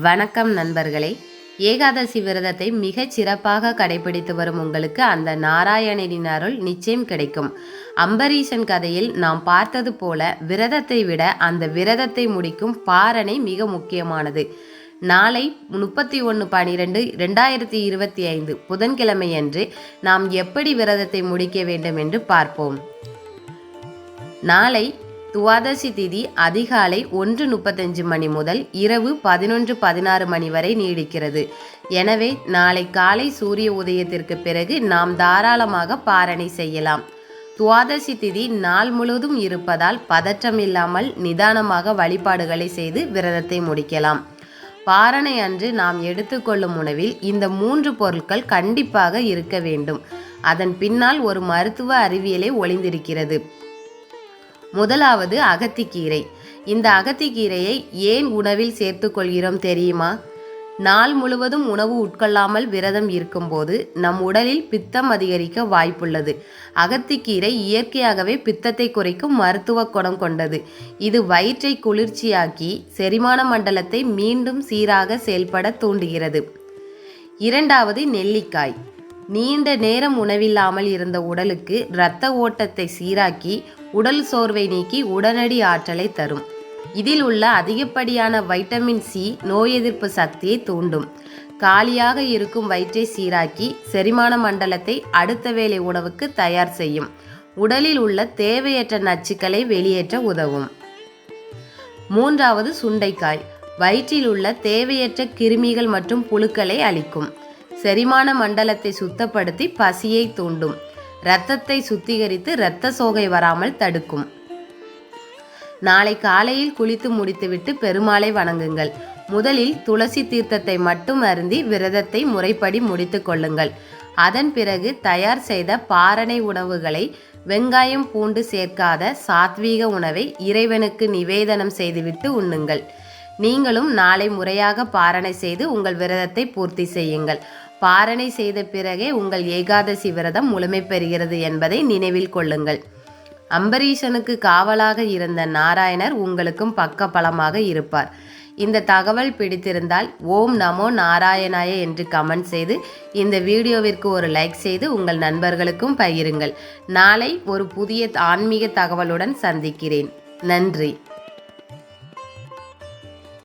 வணக்கம் நண்பர்களே. ஏகாதசி விரதத்தை மிகச் சிறப்பாக கடைபிடித்து வரும் உங்களுக்கு அந்த நாராயணனின் அருள் நிச்சயம் கிடைக்கும். அம்பரீஷன் கதையில் நாம் பார்த்தது போல விரதத்தை விட அந்த விரதத்தை முடிக்கும் பாரணை மிக முக்கியமானது. நாளை முப்பத்தி ஒன்று பனிரெண்டு ரெண்டாயிரத்தி இருபத்தி ஐந்து புதன்கிழமையன்று நாம் எப்படி விரதத்தை முடிக்க வேண்டும் என்று பார்ப்போம். நாளை துவாதசி திதி அதிகாலை ஒன்று முப்பத்தஞ்சு மணி முதல் இரவு பதினொன்று பதினாறு மணி வரை நீடிக்கிறது. எனவே நாளை காலை சூரிய உதயத்திற்கு பிறகு நாம் தாராளமாக பாரணை செய்யலாம். துவாதசி திதி நாள் முழுவதும் இருப்பதால் பதற்றம் இல்லாமல் நிதானமாக வழிபாடுகளை செய்து விரதத்தை முடிக்கலாம். பாரணை அன்று நாம் எடுத்துக்கொள்ளும் உணவில் இந்த மூன்று பொருட்கள் கண்டிப்பாக இருக்க வேண்டும். அதன் பின்னால் ஒரு மருத்துவ அறிவியலே ஒளிந்திருக்கிறது. முதலாவது அகத்திக்கீரை. இந்த அகத்திக்கீரையை ஏன் உணவில் சேர்த்துக்கொள்கிறோம் தெரியுமா? நாள் முழுவதும் உணவு உட்கொள்ளாமல் விரதம் இருக்கும்போது நம் உடலில் பித்தம் அதிகரிக்க வாய்ப்புள்ளது. அகத்திக்கீரை இயற்கையாகவே பித்தத்தை குறைக்கும் மருத்துவ குணம் கொண்டது. இது வயிற்றை குளிர்ச்சியாக்கி செரிமான மண்டலத்தை மீண்டும் சீராக செயல்பட தூண்டுகிறது. இரண்டாவது நெல்லிக்காய். நீண்ட நேரம் உணவில்லாமல் இருந்த உடலுக்கு இரத்த ஓட்டத்தை சீராக்கி உடல் சோர்வை நீக்கி உடனடி ஆற்றலை தரும். இதில் உள்ள அதிகப்படியான வைட்டமின் சி நோய் எதிர்ப்பு சக்தியை தூண்டும். காலியாக இருக்கும் வயிற்றை சீராக்கி செரிமான மண்டலத்தை அடுத்த வேலை உணவுக்கு தயார் செய்யும். உடலில் உள்ள தேவையற்ற நச்சுக்களை வெளியேற்ற உதவும். மூன்றாவது சுண்டைக்காய். வயிற்றில் உள்ள தேவையற்ற கிருமிகள் மற்றும் புழுக்களை அளிக்கும் செரிமான மண்டலத்தை சுத்தப்படுத்தி பசியை தூண்டும். இரத்தத்தை சுத்திகரித்து இரத்த சோகை வராமல் தடுக்கும். நாளை காலையில் குளித்து முடித்துவிட்டு பெருமாளை வணங்குங்கள். முதலில் துளசி தீர்த்தத்தை மட்டும் அருந்தி விரதத்தை முறைப்படி முடித்து கொள்ளுங்கள். அதன் பிறகு தயார் செய்த பாரணை உணவுகளை வெங்காயம் பூண்டு சேர்க்காத சாத்வீக உணவை இறைவனுக்கு நிவேதனம் செய்துவிட்டு உண்ணுங்கள். நீங்களும் நாளை முறையாக பாரணை செய்து உங்கள் விரதத்தை பூர்த்தி செய்யுங்கள். பாரணை செய்த பிறகே உங்கள் ஏகாதசி விரதம் முழுமை பெறுகிறது என்பதை நினைவில் கொள்ளுங்கள். அம்பரீஷனுக்கு காவலாக இருந்த நாராயணர் உங்களுக்கும் பக்க பலமாக இருப்பார். இந்த தகவல் பிடித்திருந்தால் ஓம் நமோ நாராயணாய என்று கமெண்ட் செய்து இந்த வீடியோவிற்கு ஒரு லைக் செய்து உங்கள் நண்பர்களுக்கும் பகிருங்கள். நாளை ஒரு புதிய ஆன்மீக தகவலுடன் சந்திக்கிறேன். நன்றி.